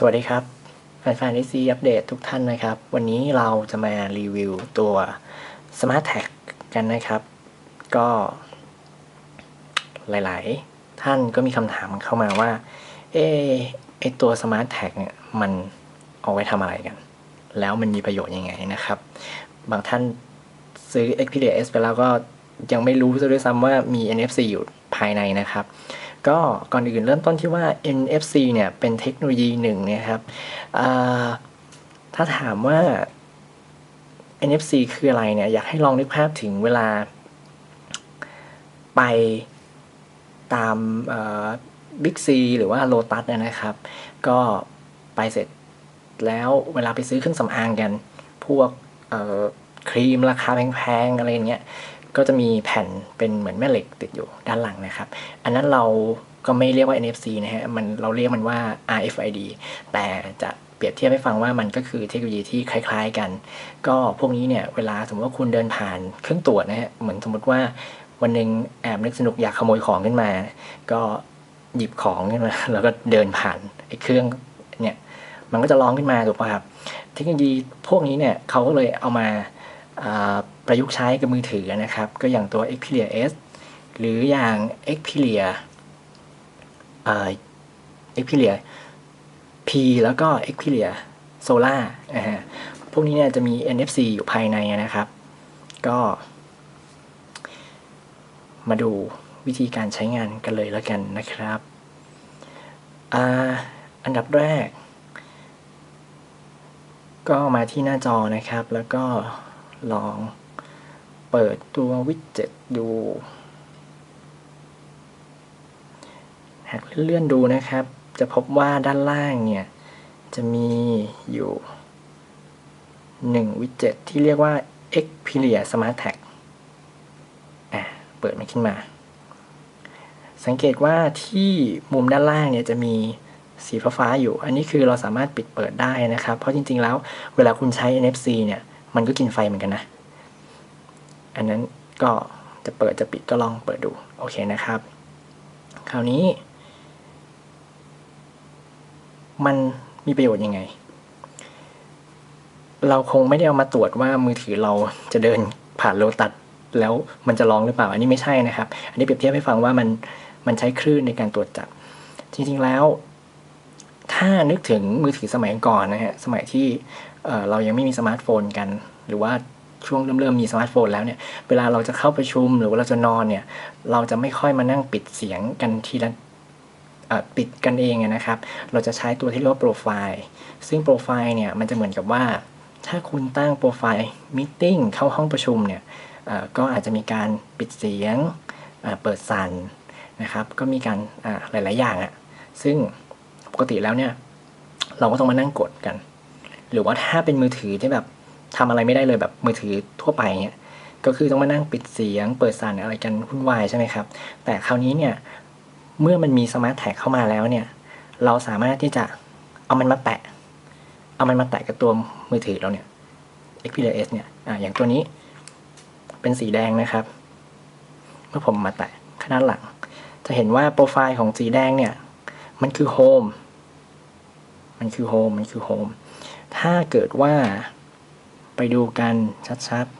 สวัสดีครับ แฟนๆ DC อัปเดตทุกท่านนะครับ วันนี้เราจะมารีวิวตัว Smart Tag กันนะครับ ก็ หลายๆ ท่านก็มีคำถามเข้ามาว่าเออไอตัว Smart Tag เนี่ย มันเอาไว้ทำอะไรกัน แล้วมันมีประโยชน์ยังไงนะครับ บางท่านซื้อ Xperia S ไปแล้วก็ยังไม่รู้ซะด้วยซ้ำว่ามี NFC อยู่ภายในนะครับ ก็ก่อนอื่นเริ่มต้นที่ว่า NFC เนี่ยเป็นเทคโนโลยีหนึ่งนะครับถ้าถามว่า NFC คืออะไรเนี่ย อยากให้ลองนึกภาพถึงเวลา ไปตามบิ๊กซีหรือว่าโลตัสนะครับ ก็ไปเสร็จแล้วเวลาไปซื้อเครื่องสำอางกัน พวกครีมราคาแพงๆ อะไรเงี้ย ก็จะมีแผ่นเป็นเหมือนแม่เหล็กติดอยู่ด้านหลังนะครับ อันนั้นเราก็ไม่เรียกว่า NFC นะฮะมันเราเรียกมันว่า RFID แต่จะเปรียบเทียบให้ฟังว่ามันก็คือเทคโนโลยีที่คล้าย ๆกัน ก็พวกนี้เนี่ยเวลาสมมติว่าคุณเดินผ่านเครื่องตรวจนะฮะเหมือนสมมติว่าวันหนึ่งแอบนึกสนุกอยากขโมยของขึ้นมา ก็หยิบของขึ้นมาแล้วก็เดินผ่านไอ้เครื่องเนี่ยมันก็จะร้องขึ้นมาถูกป่ะครับ เทคโนโลยีพวกนี้เนี่ยเขาก็เลยเอามา ประยุกต์ใช้กับมือถือนะครับ ก็อย่างตัว Xperia S หรืออย่าง Xperia Xperia P แล้วก็ Xperia Solar นะฮะพวกนี้เนี่ยจะมี NFC อยู่ภายในนะครับ ก็ มาดูวิธีการใช้งานกันเลยแล้วกันนะครับออันดับแรก ก็มาที่หน้าจอนะครับ แล้วก็ลอง เปิดตัววิดเจ็ตดู หากเลื่อนดูนะครับ จะพบว่าด้านล่างเนี่ย จะมีอยู่ 1 วิดเจ็ตที่เรียกว่า Xperia Smart Tag อะเปิดมันขึ้นมา สังเกตว่าที่มุมด้านล่างเนี่ยจะมีสีฟ้าๆอยู่ อันนี้คือเราสามารถปิดเปิดได้นะครับ เพราะจริงๆแล้วเวลาคุณใช้ NFC เนี่ย มันก็กินไฟเหมือนกันนะ อันนั้นก็จะเปิดจะปิดก็ลองเปิดดู โอเคนะครับ คราวนี้ มันมีประโยชน์ยังไง เราคงไม่ได้เอามาตรวจว่ามือถือเราจะเดินผ่านโลตัดแล้วมันจะร้องหรือเปล่า อันนี้ไม่ใช่นะครับ อันนี้เปรียบเทียบให้ฟังว่ามันมันใช้คลื่นในการตรวจจับ จริงๆแล้ว ถ้านึกถึงมือถือสมัยก่อนนะฮะ สมัยที่เรายังไม่มีสมาร์ทโฟนกัน หรือว่า ช่วงเริ่มเริ่มมีสมาร์ทโฟนแล้วเนี่ยเวลาเราจะเข้าประชุมหรือว่าเราจะนอนเนี่ยเราจะไม่ค่อยมานั่งปิดเสียงกันทีละปิดกันเองนะครับ เราจะใช้ตัวที่เรียกว่าโปรไฟล์ซึ่งโปรไฟล์เนี่ยมันจะเหมือนกับว่า ถ้าคุณตั้งโปรไฟล์มิ팅เข้าห้องประชุมเนี่ยก็อาจจะมีการปิดเสียงเปิดสั่นนะครับ ก็มีการหลาย ๆ อย่างอะ่ะซึ่งปกติแล้วเนี่ยเราก็ต้องมานั่งกดกัน หรือว่าถ้าเป็นมือถือที่แบบ ทำอะไรไม่ได้เลยแบบมือถือทั่วไปเนี่ยก็คือต้องมานั่งปิดเสียง เปิดสั่นอะไรกันวุ่นวายใช่ไหมครับ แต่คราวนี้เนี่ยเมื่อมันมีสมาร์ทแท็กเข้ามาแล้วเนี่ย เราสามารถที่จะเอามันมาแตะ เอามันมาแตะกับตัวมือถือเราเนี่ย Xperia S เนี่ยออย่างตัวนี้เป็นสีแดงนะครับ เมื่อผมมาแตะข้างด้านหลัง จะเห็นว่าโปรไฟล์ของสีแดงเนี่ย มันคือโฮมมันคือโฮมมันคือโฮมถ้าเกิดว่า ไปดูกันชัดๆ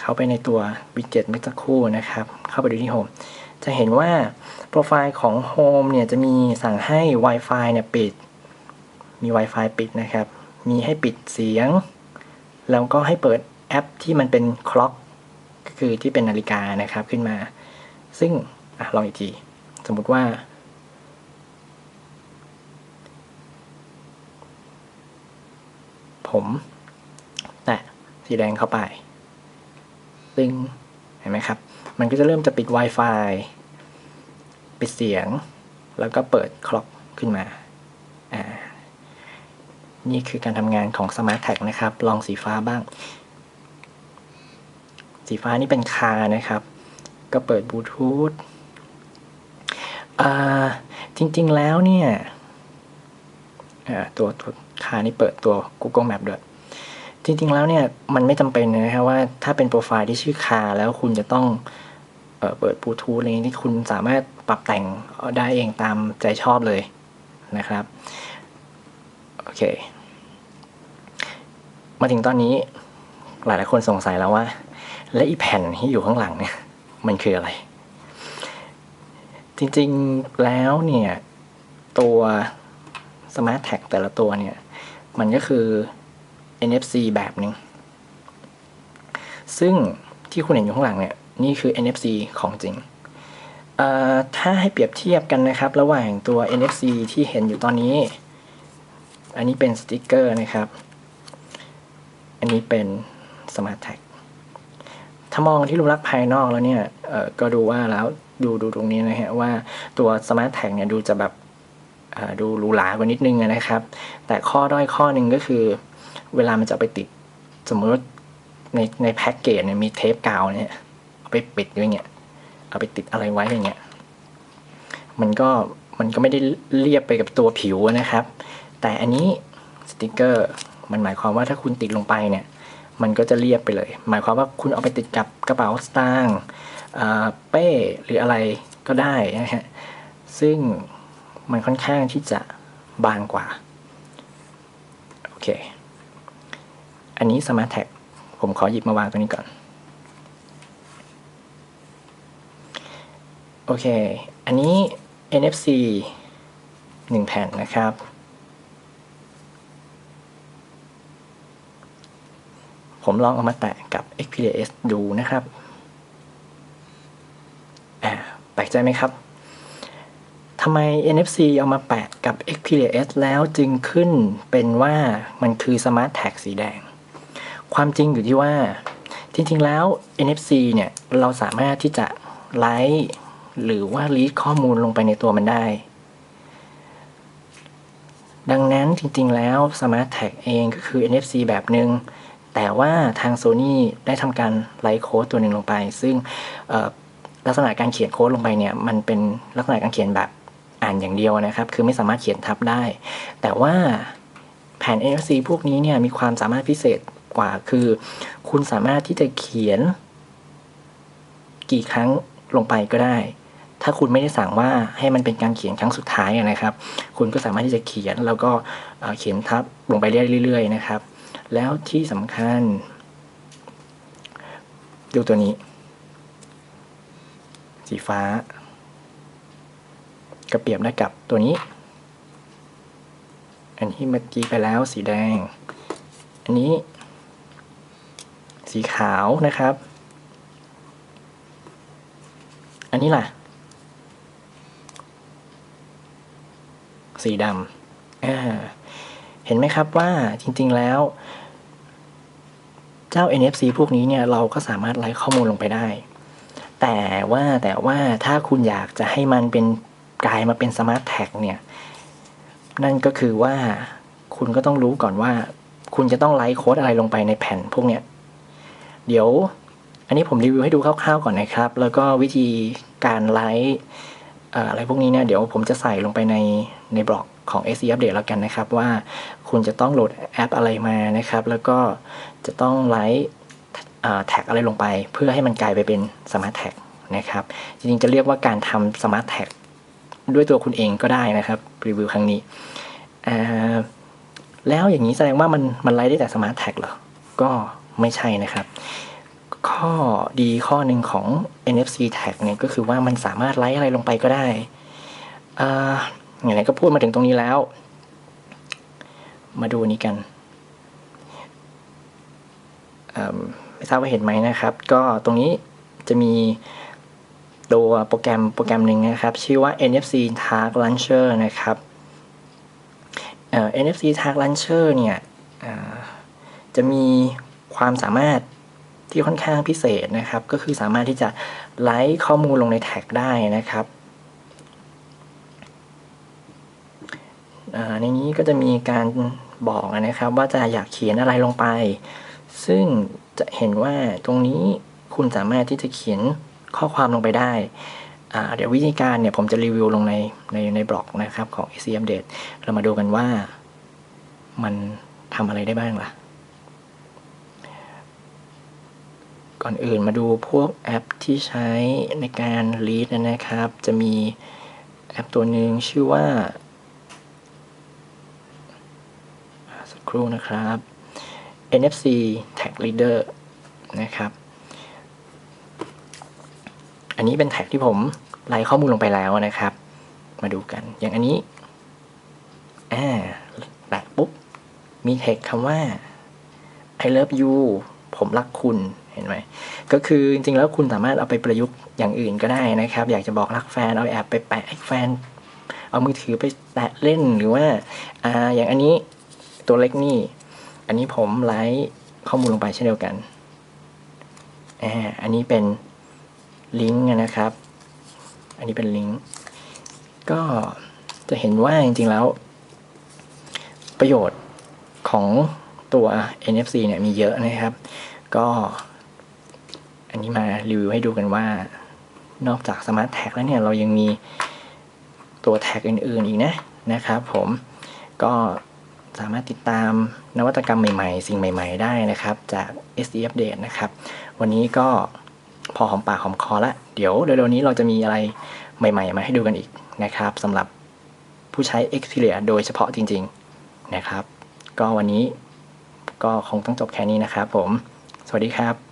เข้าไปในตัววิดเจ็ตเมื่อสักครู่นะครับ เข้าไปดูที่โฮมจะเห็นว่าโปรไฟล์ของโฮมเนี่ยจะมีสั่งให้ Wi-Fi เนี่ยปิด มี Wi-Fi ปิดนะครับ มีให้ปิดเสียง แล้วก็ให้เปิดแอปที่มันเป็นคล็อกก็คือที่เป็นนาฬิกานะครับขึ้นมา ซึ่งอลองอีกที สมมติว่า ผมแตะสีแดงเข้าไปซึ่งเห็นไหมครับ มันก็จะเริ่มจะปิด Wi-Fi ปิดเสียง แล้วก็เปิดคล็อกขึ้นมาอ่านี่คือการทำงานของ Smart Tag นะครับ ลองสีฟ้าบ้าง สีฟ้านี่เป็นคานะครับ ก็เปิดบลูทูธจริง ๆ แล้วเนี่ยตัวตัว คานี่เปิดตัว Google Map ด้วย จริง ๆ แล้วเนี่ย มันไม่จำเป็นนะครับว่าถ้าเป็นโปรไฟล์ที่ชื่อคาแล้วคุณจะต้องออเปิดบลูทูธอะไรอย่างนี้ที่คุณสามารถปรับแต่งได้เองตามใจชอบเลยนะครับ โอเค มาถึงตอนนี้หลายหลายคนสงสัยแล้วว่า และอีแผ่นที่อยู่ข้างหลังเนี่ย มันคืออะไร จริงๆแล้วเนี่ย ตัว Smart Tag แต่ละตัวเนี่ย มันก็คือ NFC แบบหนึ่งซึ่งที่คุณเห็นอยู่ข้างหลังเนี่ย นี่คือ NFC ของจริง ถ้าให้เปรียบเทียบกันนะครับ ระหว่างตัว NFC ที่เห็นอยู่ตอนนี้ อันนี้เป็นสติกเกอร์นะครับ อันนี้เป็น Smart Tag ถ้ามองที่รูปลักษณ์ภายนอกแล้วเนี่ยก็ดูว่าแล้วดูดูตรงนี้นะฮะว่าตัว Smart Tag เนี่ยดูจะแบบ ดูหรูหรากว่านิดนึงนะครับ แต่ข้อด้อยข้อหนึ่งก็คือ เวลามันจะไปติดสมมติในในแพ็กเกจเนี่ยมีเทปกาวเนี่ยเอาไปปิดไว้เงี้ยเอาไปติดอะไรไว้อย่างเงี้ยมันก็มันก็ไม่ได้เรียบไปกับตัวผิวนะครับ แต่อันนี้สติกเกอร์มันหมายความว่าถ้าคุณติดลงไปเนี่ย มันก็จะเรียบไปเลย หมายความว่าคุณเอาไปติดกับกระเป๋าสตางค์เป้หรืออะไรก็ได้นะฮะซึ่ง มันค่อนข้างที่จะบางกว่า โอเค อันนี้ Smart Tag ผมขอหยิบมาวางตรงนี้ก่อน โอเค อันนี้ NFC 1 แผ่นนะครับ ผมลองเอามาแตะกับ XPS ดูนะครับ แปลกใจไหมครับำไม NFC เอามาแปะกับ Xperia S แล้วจึงขึ้นเป็นว่ามันคือ Smart Tag สีแดง ความจริงอยู่ที่ว่า จริงๆแล้ว NFC เนี่ย เราสามารถที่จะไลท์หรือว่ารีดข้อมูลลงไปในตัวมันได้ ดังนั้นจริงๆแล้ว Smart Tag เองก็คือ NFC แบบหนึง่งแต่ว่าทาง Sony ได้ทำการไลท์โค้ดตัวหนึ่งลงไป ซึ่งลักษณะการเขียนโค้ดลงไปเนี่ย มันเป็นลักษณะการเขียนแบบ อ่านอย่างเดียวนะครับ คือไม่สามารถเขียนทับได้ แต่ว่าแผ่น NFC พวกนี้เนี่ยมีความสามารถพิเศษกว่า คือ คุณสามารถที่จะเขียน กี่ครั้งลงไปก็ได้ ถ้าคุณไม่ได้สั่งว่าให้มันเป็นการเขียนครั้งสุดท้ายนะครับ คุณก็สามารถที่จะเขียนแล้วก็เเขียนทับลงไปเรื่อยๆนะครับ แล้วที่สำคัญ ดูตัวนี้ สีฟ้า ก็เปรียบได้กับตัวนี้ อันที่เมื่อกี้ไปแล้วสีแดง อันนี้ สีขาวนะครับ อันนี้ล่ะ สีดำเห็นไหมครับว่าจริง ๆแล้ว เจ้า NFC พวกนี้เนี่ยเราก็สามารถไล่ข้อมูลลงไปได้แต่ว่าแต่ว่าถ้าคุณอยากจะให้มันเป็น กลายมาเป็น Smart Tag เนี่ยนั่นก็คือว่าคุณก็ต้องรู้ก่อนว่า คุณจะต้องไลท์โค้ดอะไรลงไปในแผ่นพวกเนี้ยเดี๋ยวอันนี้ผมรีวิวให้ดูคร่าวๆก่อนนะครับ แล้วก็วิธีการไลท์อะไรพวกนี้เนี่ยเดี๋ยวผมจะใส่ลงไปในในบล็อกของ SE Update แล้วกันนะครับว่าคุณจะต้องโหลดแอปอะไรมานะครับ แล้วก็จะต้องไลท์แท็กอะไรลงไป เพื่อให้มันกลายไปเป็น Smart Tag นะครับ จริงๆจะเรียกว่าการทำ Smart Tag ด้วยตัวคุณเองก็ได้นะครับรีวิวครั้งนี้ แล้วอย่างนี้แสดงว่ามันมันไลท์ได้แต่ Smart Tag เหรอ ก็ไม่ใช่นะครับ ข้อดีข้อหนึ่งของ NFC tag เนี่ยก็คือว่ามันสามารถไลท์อะไรลงไปก็ได้อ่าอย่างไรก็พูดมาถึงตรงนี้แล้ว มาดูนี้กันไม่ทราบว่าเห็นไหมนะครับ ก็ตรงนี้จะมี ตัวโปรแกรมโปรแกรมหนึ่งนะครับ ชื่อว่า NFC Tag Launcher นะครับเอ่อ NFC Tag Launcher เนี่ยจะมีความสามารถที่ค่อนข้างพิเศษนะครับ ก็คือสามารถที่จะไลท์ข้อมูลลงในแท็กได้นะครับในนี้ก็จะมีการบอกนะครับ ว่าจะอยากเขียนอะไรลงไป ซึ่งจะเห็นว่าตรงนี้คุณสามารถที่จะเขียน ข้อความลงไปได้เดี๋ยววิธีการเนี่ยผมจะรีวิวลงในในในบล็อกนะครับของ AC Update เรามาดูกันว่ามันทำอะไรได้บ้างล่ะกก่อนอื่นมาดูพวกแอปที่ใช้ในการ read นะครับ จะมีแอปตัวหนึ่งชื่อว่า สักครู่นะครับ NFC Tag Reader นะครับ อันนี้เป็นแท็กที่ผมไล่ข้อมูลลงไปแล้วนะครับ มาดูกัน อย่างอันนี้อ่าแตะปุ๊บ มีเทคคำว่า I love you ผมรักคุณเห็นไหมก็คือจริงๆแล้วคุณสามารถเอาไปประยุกต์อย่างอื่นก็ได้นะครับ อยากจะบอกรักแฟน เอาแอบไปแปะแฟน เอามือถือไปแตะเล่นหรือว่าอ่าอย่างอันนี้ตัวเล็กนี่ อันนี้ผมไลฟ์ข้อมูลลงไปเช่นเดียวกันอ่าอันนี้เป็น ลิงก์นะครับ อันนี้เป็นลิงก์ ก็จะเห็นว่าจริงๆแล้ว ประโยชน์ของตัว NFC เนี่ยมีเยอะนะครับ ก็ อันนี้มารีวิวให้ดูกันว่า นอกจาก Smart Tag แล้วเนี่ย เรายังมีตัวแท็กอื่นๆอีกนะนะครับผมก็สามารถติดตามนวัตกรรมใหม่ๆ สิ่งใหม่ๆ ได้นะครับ จาก SD Update นะครับ วันนี้ก็ พอหอมปากหอมคอละ เดี๋ยวเร็วๆนี้เราจะมีอะไรใหม่ ๆ มาให้ดูกันอีกนะครับสำหรับผู้ใช้ Xperia โดยเฉพาะจริง ๆนะครับ ก็วันนี้ก็คงต้องจบแค่นี้นะครับผม สวัสดีครับ